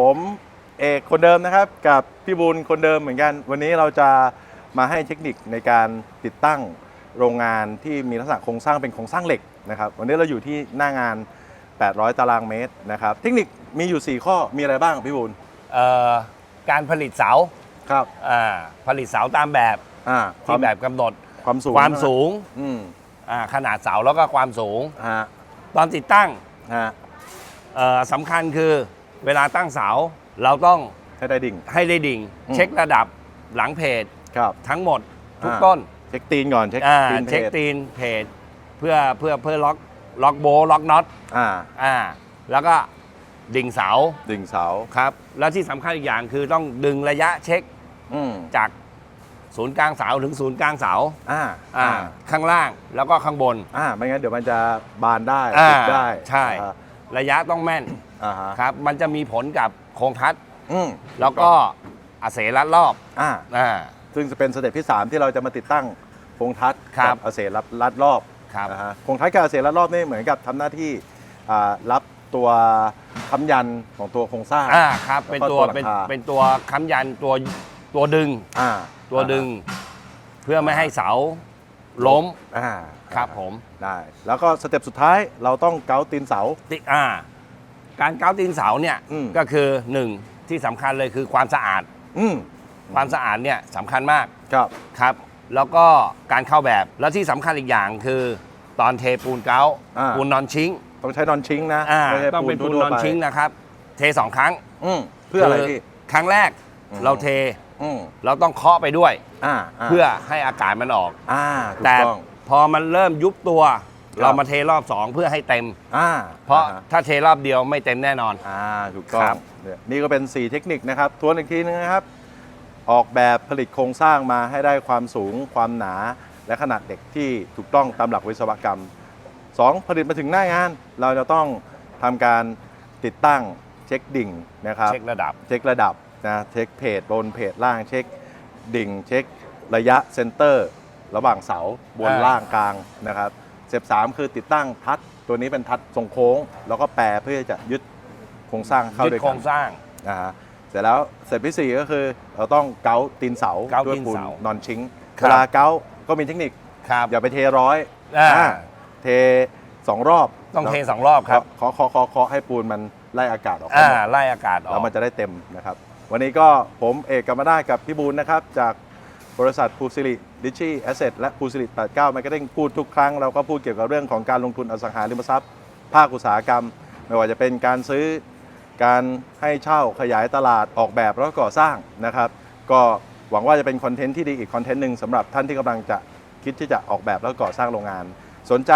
ผมเอกคนเดิมนะครับกับพี่บุญคนเดิมเหมือนกัน วันนี้เราจะมาให้เทคนิคในการติดตั้งโรงงานที่มีลักษณะโครงสร้างเป็นโครงสร้างเหล็กนะครับ วันนี้เราอยู่ที่หน้างาน 800 ตารางเมตรนะครับ เทคนิคมีอยู่ 4 ข้อมีอะไรบ้างพี่บุญเอ่อการผลิตเสาครับอ่าผลิตเสาตามแบบอ่าที่แบบกำหนดความสูงความสูงอืมอ่าขนาดเสาแล้วก็ความสูงฮะตอนติดตั้งฮะเอ่อสำคัญคือ เวลาตั้งเสาเราต้องให้ได้ดิ่ง ให้ได้ดิ่ง อืม เช็คระดับหลังเพจครับทั้งหมดทุกอ่าต้นเช็คตีนก่อนเช็คอ่าตีนเช็คพจตีนเพจเพื่อเพื่อเพื่อล็อกล็อกโบว์ล็อกน็อตอ่า อ่าแล้วก็ดิ่งเสาดิ่งเสาครับ แล้วที่สำคัญอีกอย่างคือต้องดึงระยะเช็คอืมจากศูนย์กลางเสาถึงศูนย์กลางเสาอ่าอ่าข้างล่างแล้วก็ข้างบน อ่าไม่งั้นเดี๋ยวมันจะบานได้อ่าติดได้ใช่ อ่า ระยะต้องแม่นอ่าฮะครับ มันจะมีผลกับโครงทัศน์อืมแล้วก็อาเสรัดรอบอ่าอ่า ซึ่งจะเป็นสเต็ปที่ 3 ที่เราจะมาติดตั้งโครงทัศน์ครับกัอาเสรัดลัดรอบครับนะฮะโครงทัศน์กับอาเสรัดรอบนี่เหมือนกับทำหน้าที่อ่ารับตัวค้ำยันของตัวโครงสร้าง อ่าครับเป็นแล้วก็ตัวตัวหลังเป็นคา เป็นตัวค้ำยันตัวตัวดึง อ่าตัวดึง เพื่อไม่ให้เสา ล้มอ่าครับผมได้แล้วก็สเต็ปสุดท้ายเราต้องเกาตีนเสาติอ่าการเกาตีนเสาเนี่ยอืมก็คือหนึ่งที่สำคัญเลยคือความสะอาดอืมความสะอาดเนี่ยสำคัญมากครับครับ แล้วก็การเข้าแบบแล้วที่สำคัญอีกอย่างคือตอนเทปูนเกาอ่าปูนนอนชิงต้องใช้นอนชิงนะอ่าไม่ใช่ต้องเป็นปูนทั่วนอนๆไปชิงนะครับ เทสองครั้งอืมเพื่ออะไรพี่ครั้งแรกอืม เราเท อืมเราต้องเคาะไปด้วย อ่าเพื่อให้อากาศมันออก อ่าถูกแต่ต้อง พอมันเริ่มยุบตัว ครับ เรามาเทรอบสองเพื่อให้เต็ม อ่าเพราะอ่ฮถ้าเทรอบเดียวไม่เต็มแน่นอน อ่าถูกต้อครังบเนี่ยนี่ก็เป็น 4 เทคนิคนะครับ ทวนอีกทีนึงนะครับ ออกแบบผลิตโครงสร้างมาให้ได้ความสูง ความหนา และขนาดเด็กที่ถูกต้องตามหลักวิศวกรรม 2. ผลิตมาถึงหน้างาน เราจะต้องทำการติดตั้งเช็คดิ่งนะครับ เช็คระดับ เช็คระดับ นะเช็คเพจบนเพจล่างเช็ค ดิ่งเช็คระยะเซนเตอร์ ระหว่างเสาบนอ่า ล่างกลางนะครับสเต็ปสามคือติดตั้งทัดตัวนี้เป็นทัดทรงโค้ง แล้วก็แปรเพื่อจะยึดโครงสร้างเข้ายึดด้วยโครกันงสร้าง นะฮะเสร็จแล้วสเต็ปที่สี่ก็คือเราต้องเกาตีนเสาเกาด้วยตีนปูนเสานอนชิงครับเวลาเกาก็มีเทคนิค ครับ อย่าไปเทร้อยอ่า อ่าเทสองรอบต้องเทสองรอบครับเคาะเคาะเคาะเคาะให้ปูนมันไล่อากาศออกอ่าหมดไล่อากาศออแล้วกมันจะได้เต็มนะครับ วันนี้ก็ผมเอกกรรมได้กับพี่บูลนะครับ จากบริษัทภูสิริดิช i ีแอสเซทและภูสิริ89 Marketing พูดทุกครั้ง เราก็พูดเกี่ยวกับเรื่องของการลงทุนอสังหาริมทรัพย์ ภาคอุตสาหกรรม ไม่ว่าจะเป็นการซื้อการให้เช่าขยายตลาดออกแบบแล้วก็ก่อสร้างนะครับ ก็หวังว่าจะเป็นคอนเทนต์ที่ดีอีกคอนเทนต์หนึ่งสำหรับท่านที่กำลังจะคิดที่จะออกแบบแล้วก็ก่อสร้างโรงงาน สนใจ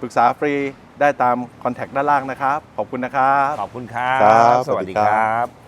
ปรึกษาฟรีได้ตามคอนแทคด้านล่างนะครับ ขอบคุณนะครับ ขอบคุณครับครับสวัสดีสวัสดีคครัรับบ